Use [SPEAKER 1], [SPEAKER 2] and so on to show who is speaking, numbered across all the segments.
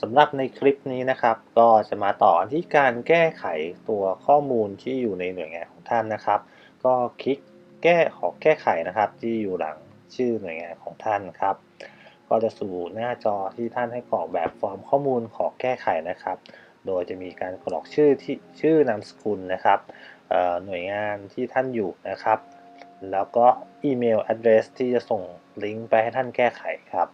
[SPEAKER 1] สำหรับในคลิปนี้นะครับ ก็จะมาต่อที่การแก้ไขตัวข้อมูลที่อยู่ในหน่วยงานของท่านนะครับ ก็คลิกแก้ขอแก้ไขนะครับ ที่อยู่หลังชื่อหน่วยงานของท่านครับ ก็จะสู่หน้าจอที่ท่านให้กรอกแบบฟอร์มข้อมูลขอแก้ไขนะครับ โดยจะมีการกรอกชื่อที่ชื่อนามสกุลนะครับหน่วยงานที่ท่านอยู่นะครับ แล้วก็อีเมล address ที่จะส่งลิงก์ไปให้ท่านแก้ไขครับ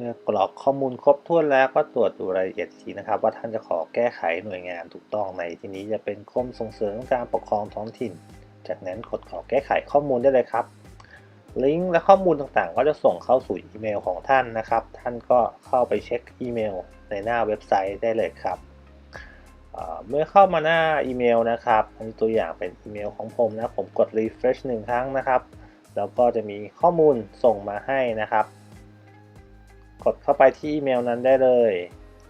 [SPEAKER 1] มื่อกรอกข้อมูลครบถ้วนแล้วก็ตรวจดูรายละเอียดทีนะครับ ว่าท่านจะขอแก้ไขหน่วยงานถูกต้องในที่นี้จะเป็นกรมส่งเสริมการปกครองท้องถิ่น จากนั้นกดขอแก้ไขข้อมูลได้เลยครับลิงก์และข้อมูลต่างๆ ก็จะส่งเข้าสู่อีเมลของท่านนะครับ ท่านก็เข้าไปเช็คอีเมลในหน้าเว็บไซต์ได้เลยครับเอ่อเมื่อเข้ามาหน้าอีเมลนะครับอันนี้ตัวอย่างเป็นอีเมลของผมนะ ผมกด refresh หนึ่งครั้งนะครับ แล้วก็จะมีข้อมูลส่งมาให้นะครับ กดเข้าไปที่อีเมลนั้นได้เลย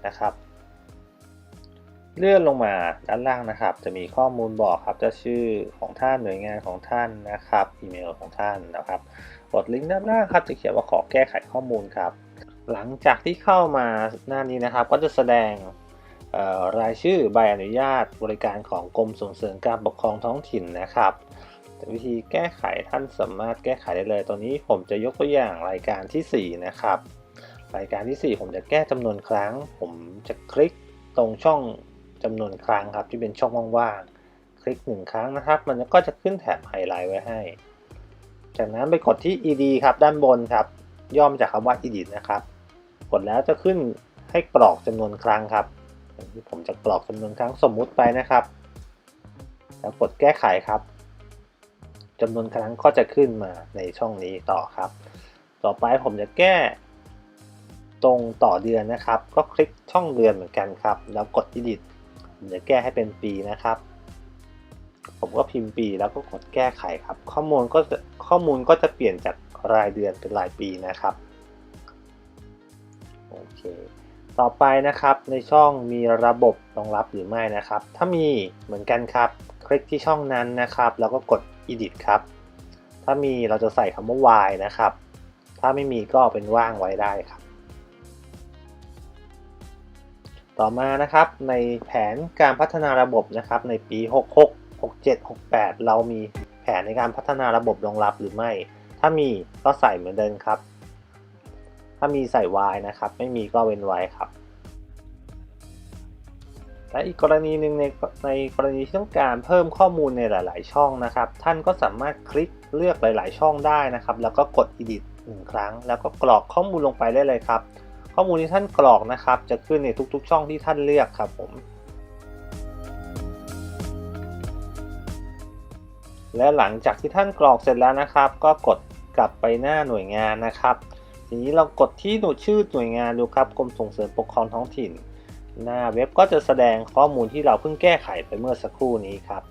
[SPEAKER 1] นะครับ เลื่อนลงมาด้านล่างนะครับ จะมีข้อมูลบอกครับจะชื่อของท่านหน่วยงานของท่านนะครับอีเมลของท่านนะครับกดลิงก์ด้านล่างครับจะเขียนว่าขอแก้ไขข้อมูลครับ หลังจากที่เข้ามาหน้านี้นะครับ ก็จะแสดงรายชื่อใบอนุญาตบริการของกรมส่งเสริมการปกครองท้องถิ่นนะครับวิธีแก้ไขท่านสามารถแก้ไขได้เลยตัวนี้ผมจะยกตัวอย่างรายการทีสี่4 นะครับ รายการทีสี่ 4 ผมจะแก้จำนวนครั้ง ผมจะคลิกตรงช่องจำนวนครั้งครับ ที่เป็นช่องว่างๆ คลิกหนึ่งครั้งนะครับ มันก็จะขึ้นแถบไฮไลท์ไว้ให้ จากนั้นไปกดที่ ed ครับ ด้านบนครับ ย่อมาจากคำว่า edit นะครับ กดแล้วจะขึ้นให้กรอกจำนวนครั้งครับ ผมจะกรอกจำนวนครั้งสมมุติไปนะครับ แล้วกดแก้ไขครับจำนวนครั้งก็จะขึ้นมาในช่องนี้ต่อครับ ต่อไปผมจะแก้ ตรงต่อเดือนนะครับ ก็คลิกช่องเดือนเหมือนกันครับ แล้วกด edit ผมจะแก้ให้เป็นปีนะครับ ผมก็พิมพ์ปีแล้วก็กดแก้ไขครับ ข้อมูลก็ข้อมูลก็จะเปลี่ยนจากรายเดือนเป็นรายปีนะครับโอเคต่อไปนะครับในช่องมีระบบรองรับหรือไม่นะครับ ถ้ามีเหมือนกันครับ คลิกที่ช่องนั้นนะครับ แล้วก็กด edit ครับ ถ้ามีเราจะใส่คำว่า y นะครับ ถ้าไม่มีก็เป็นว่างไว้ได้ครับ ต่อมานะครับในแผนการพัฒนาระบบนะครับในปี 66 67 68 เรามีแผนในการพัฒนาระบบรองรับหรือไม่ ถ้ามีก็ใส่เหมือนเดิมครับ ถ้ามีใส่ y นะครับ ไม่มีก็เว้นไว้ครับ และอีกกรณีหนึ่งในในกรณีที่ต้องการเพิ่มข้อมูลในหลาย ๆ ช่องนะครับ ท่านก็สามารถคลิกเลือกหลาย ๆ ช่องได้นะครับ แล้วก็กด edit หนึ่งครั้ง แล้วก็กรอกข้อมูลลงไปได้เลยครับ ข้อมูลที่ท่านกรอกนะครับ จะขึ้นในทุกๆ ช่องที่ท่านเลือกครับผม และหลังจากที่ท่านกรอกเสร็จแล้วนะครับ ก็กดกลับไปหน้าหน่วยงานนะครับ ทีนี้เรากดที่หน่วยชื่อหน่วยงานดูครับกรมส่งเสริมปกครองท้องถิ่น หน้าเว็บก็จะแสดงข้อมูลที่เราเพิ่งแก้ไขไปเมื่อสักครู่นี้ครับ